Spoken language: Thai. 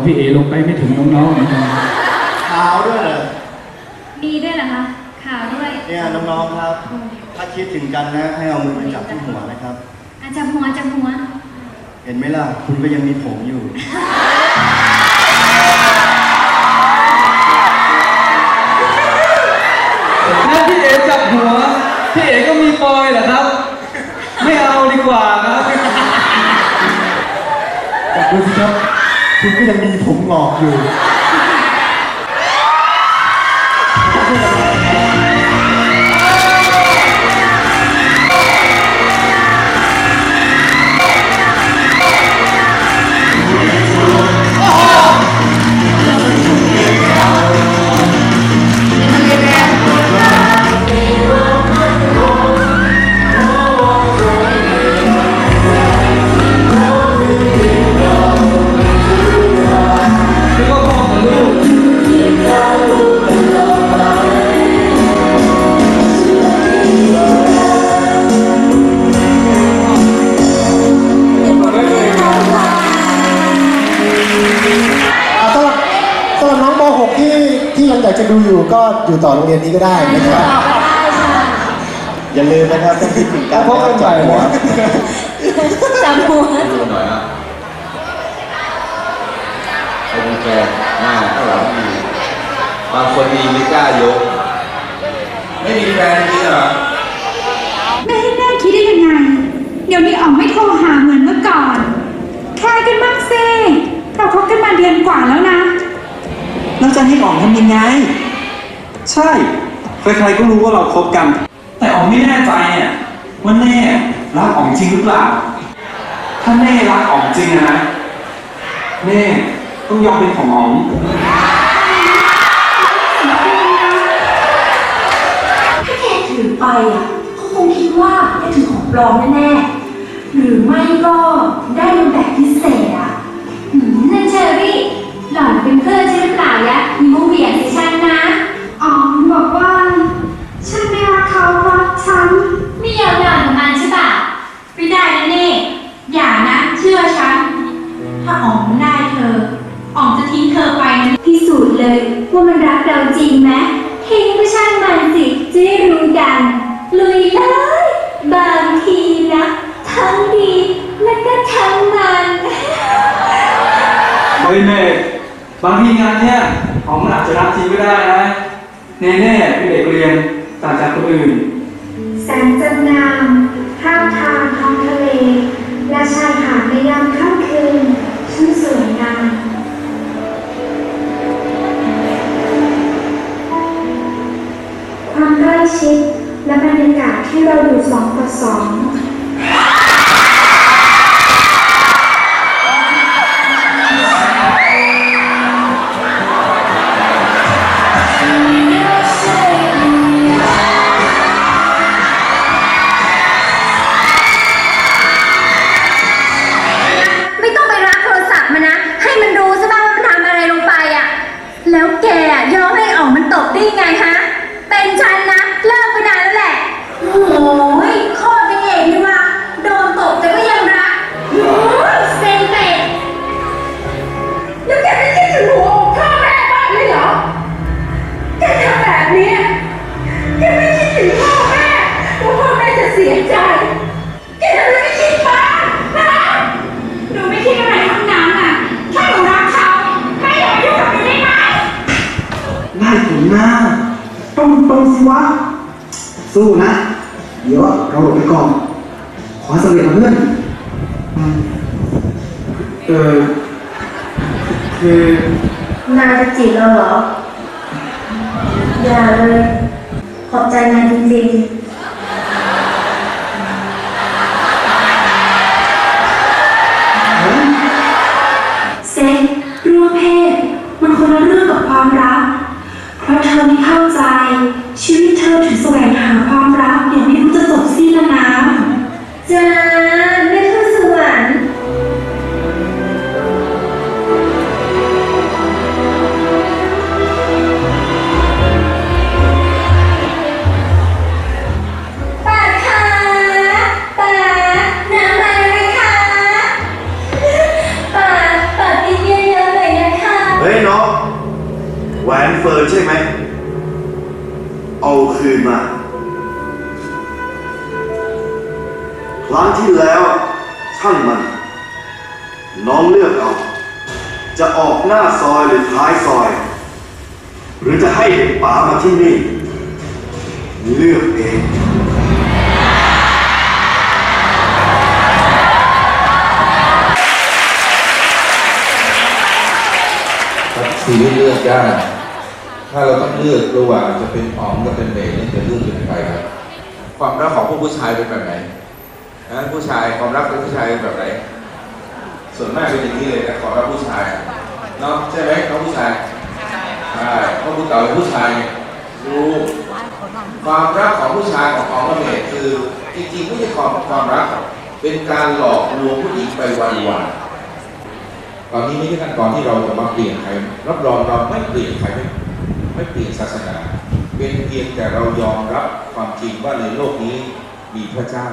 ขาวของพี่เอลงไปไม่ถึงน้องๆเหมือนกันขาวด้วยเหรอมีด้วยเหรอคะข่าวด้วยเนี่ยน้องๆครับ ถ้าคิดถึงกันนะ ให้เอามือไปจับที่หัวนะครับอาจับหัวจับหัว เห็นไหมล่ะ คุณก็ยังมีผมอยู่ถ้าพี่เอจับหัว พี่เอก็มีปอยเหรอครับ ไม่เอาดีกว่าครับแต่ดูสิครับ คุณก็ยังมีผมงอกอยู่ กจะดูอยู่ก็อยู่ต่อโรงเรียนนี้ก็ได้นะครับอย่าลืมนะครับต้องคิดถึงกันพบกันใหม่หัวนะจับหัวดูหน่อยอะใครมีแฟนหน้าข้างหลังมีบางคนมีไม่กล้ายก ไม่มีแฟนจริงเหรอแม่ให้แม่คิดได้ยังไง เดี๋ยวนี้อ๋อมไม่โทรหาเหมือนเมื่อก่อน แค่กันมากสิเราคบกันมาเดือนกว่าแล้วนะแล้วจะให้อ๋องทำยังไง ใช่ใครๆก็รู้ว่าเราคบกัน แต่อ๋องไม่แน่ใจเนี่ยว่าแน่รักอ๋องจริงหรือเปล่า ถ้าแน่รักอ๋องจริงนะแน่ต้องยอมเป็นของอ๋องถ้าแกถือไปอะเขาคงคิดว่าแกถือของปลอมแน่ๆหรือไม่ก็ได้ ทิ้งเธอไปนะพิสูจน์เลยว่ามันรักเราจริงไหมทิ้งก็ช่างมันสิจะได้รู้กันลุยเลย บางทีนะ ทั้งดีและก็ทั้งมัน เฮ้ยเน่บางทีงานเนี่ยอ๋องมันอาจจะรักจริงก็ได้นะเน่เน่เป็นเด็กเรียนต่างจากคนอื่น แสงจันทร์งามข้ามทางท้องทะเล และชายหาดในยามค่ำคืนช่างสวยงาม แล้วแกอะยอมให้อ๋องมันตกได้ไง ไล่ผมหน้าต้องตรงสิวะ สู้นะ เดี๋ยวเราหลบไปก่อน ขอสำเร็จนะเพื่อนเออคือนายจะจีบเราเหรอ อย่าเลย ขอบใจนายจริงๆ ชีวิตเธอถึงแสวงหา ครั้งที่แล้วช่างมัน น้องเลือกเอา จะออกหน้าซอยหรือท้ายซอย หรือจะให้เด็กป๋ามาที่นี่ เลือกเองครับชีวิตเลือกยากถ้าเราต้องเลือกระหว่างจะเป็นอ๋องกับเป็นเมย์นี่จะเลือกเป็นใครครับ ความรักของพวกผู้ชายเป็นแบบไหน นะผู้ชายความรักของผู้ชายเป็นแบบไหน ส่วนมากเป็นอย่างนี้เลยนะความรักผู้ชายเนาะใช่ไหมน้องผู้ชายใช่เพราะผู้เก่าเป็นผู้ชายรู้ความรักของผู้ชายของอ๋องกับเมย์คือจริงๆไม่ใช่ความความรักหรอกเป็นการหลอกลวงผู้หญิงไปวันๆตอนนี้ไม่ใช่ขั้นตอนที่เราจะมาเปลี่ยนใครรับรองเราไม่เปลี่ยนใครไม่ไม่เปลี่ยนศาสนา เป็นเพียงแต่เรายอมรับความจริงว่าในโลกนี้มีพระเจ้า